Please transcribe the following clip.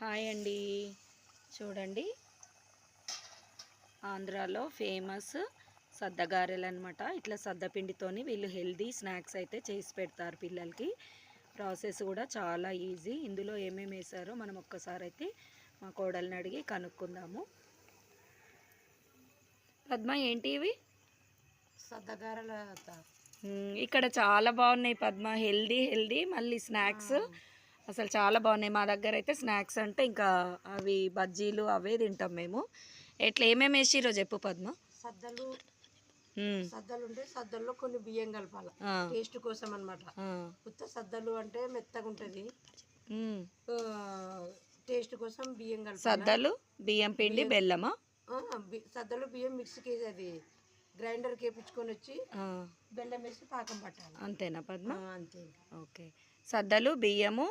Hi అండి. చూడండి. ఆంధ్రాలో ఫేమస్ సద్దగారెలు అనమాట ఇట్లా సద్దపిండితోని వీళ్ళు హెల్దీ స్నాక్స్ అయితే చేసి పెడతారు పిల్లలకి. ప్రాసెస్ కూడా చాలా ఈజీ. ఇందులో ఏమేమి వేసారో మనం ఒక్కసారి అయితే మా కోడల్ని అడిగి కనుక్కుందాము. పద్మ ఏంటి ఇవి? సద్దగారల ఇక్కడ చాలా బాగున్నాయి పద్మ. Healthy healthy. మళ్ళీ స్నాక్స్. అసలు చాలా బాగున్నాయి. మా దగ్గర అయితే స్నాక్స్ అంటే ఇంకా అవి బజ్జీలు అవే తింటాం మేము. ఎట్లా ఏమేమి వేసిరో చెప్పు పద్మ. సద్దలు. సద్దలు ఉంటే సద్దల్లో కొన్ని బియ్యం కలపాలి. టేస్ట్ కోసం అన్నమాట ఆ, ఉత్త సద్దలు అంటే మెత్తగా ఉంటుంది. టేస్ట్ కోసం బియ్యం కలపాలి. సద్దలు బియ్యం పిండి బెల్లమా? సద్దలు బియ్యం మిక్సీకి అది గ్రైండర్కి వేపించుకొని వచ్చి బెల్లం వేసి పాకం పట్టాలి. అంతేనా పద్మ? అంతే. ఓకే. సద్దలు బియ్యము